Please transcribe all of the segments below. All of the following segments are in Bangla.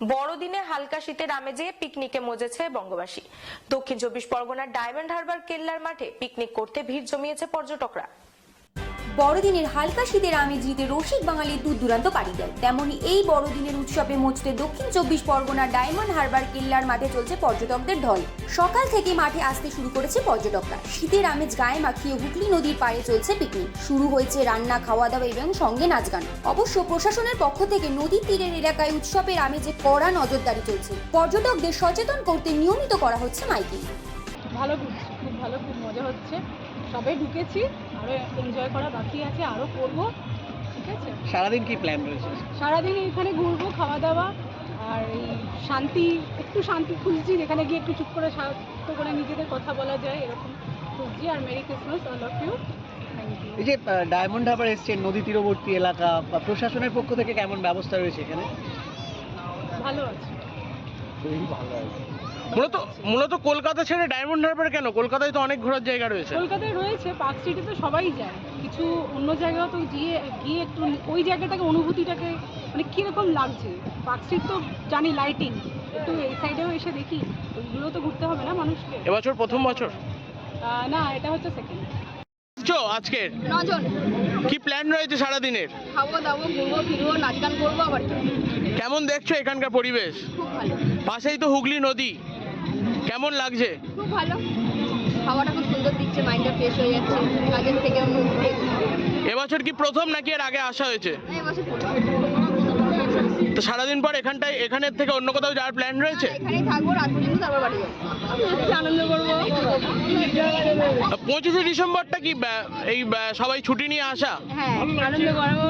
বড়দিনে হালকা শীতের আমেজে পিকনিকে মজেছে বঙ্গবাসী। দক্ষিণ চব্বিশ পরগনার ডায়মন্ড হারবার কেল্লার মাঠে পিকনিক করতে ভিড় জমিয়েছে পর্যটকরা। বড়দিনের হালকা শীতের আমেজ নিতে রসিক বাঙালির দূর দূরান্ত পাড়ি দেয়। তেমনি এই বড়দিনের উৎসবে মজতে দক্ষিণ চব্বিশ পরগনার ডায়মন্ড হারবার কেল্লার মাঠে চলছে পর্যটকদের ঢল। সকাল থেকে মাঠে আসতে শুরু করেছে পর্যটকরা। শীতের আমেজ গায়ে মাখিয়ে হুগলি নদীর পাড়ে চলছে পিকনিক শুরু হয়েছে রান্না খাওয়া দাওয়া এবং সঙ্গে নাচ গান। অবশ্য প্রশাসনের পক্ষ থেকে নদীর তীরের এলাকায় উৎসবের আমেজে কড়া নজরদারি চলছে। পর্যটকদের সচেতন করতে নিয়মিত করা হচ্ছে মাইকিং। ভালো, খুব ভালো, খুব মজা হচ্ছে। সবে ঢুকেছি আরও এনজয় করা বাকি আছে আরও করব ঠিক আছে? সারাদিন কি প্ল্যান রয়েছে? সারাদিন এখানে ঘুরবো খাওয়া দাওয়া আর এই শান্তি একটু শান্তি খুঁজছি যেখানে গিয়ে একটু চুপ করে শান্ত করে নিজেদের কথা বলা যায় এরকম খুঁজছি। আর merry Christmas all of you. এই যে ডায়মন্ড হারবার এসছেন নদী তীরবর্তী এলাকা প্রশাসনের পক্ষ থেকে কেমন ব্যবস্থা রয়েছে এখানে? ভালো আছে। মূলত মূলত কলকাতা ছেড়ে ডায়মন্ড হারবার কেন? কলকাতায় তো অনেক ঘোরার জায়গা রয়েছে। কলকাতায় রয়েছে পার্ক স্ট্রিটে তো সবাই যায়। কিছু অন্য জায়গাও তো গিয়ে গিয়ে একটু ওই জায়গাটাকে অনুভূতিটাকে মানে কীরকম লাগছে? পার্ক স্ট্রিট তো জানি লাইটিং একটু এই সাইডেও এসে দেখি। ওইগুলো তো ঘুরতে হবে না মানুষকে? এবছর প্রথম বছর? না এটা হচ্ছে সেকেন্ড আজকের। কি প্ল্যান রয়েছে সারাদিনের? খাব দাবো ঘুরবো ফিরবো নাচ গান করব আবার কেমন দেখছ এখানকার পরিবেশ? পাশেই তো হুগলি নদী। কেমন লাগছে? খুব ভালো। হাওয়াটা খুব সুন্দর দিচ্ছে মাইন্ডটা ফ্রেশ হয়ে যাচ্ছে। কাজের থেকে এবছর কি প্রথম নাকি এর আগে আসা হয়েছে? এবছর প্রথম। সারাদিন পর এখানটায় এখানের থেকে অন্য কোথাও যাওয়ার প্ল্যান রয়েছে? এখানেই থাকব রাত পর্যন্ত তারপর বাড়ি যাব। আনন্দ করব। পঁচিশে ডিসেম্বরটা কি ব্যা- এই ব্যা- সবাই ছুটি নিয়ে আসা? হ্যাঁ আনন্দ করব।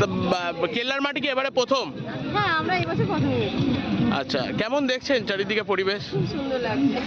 তো বা- কেল্লার মাটি কি এবারে প্রথম? হ্যাঁ আমরা প্রথম আচ্ছা কেমন দেখছেন চারিদিকে পরিবেশ? খুব সুন্দর লাগছে।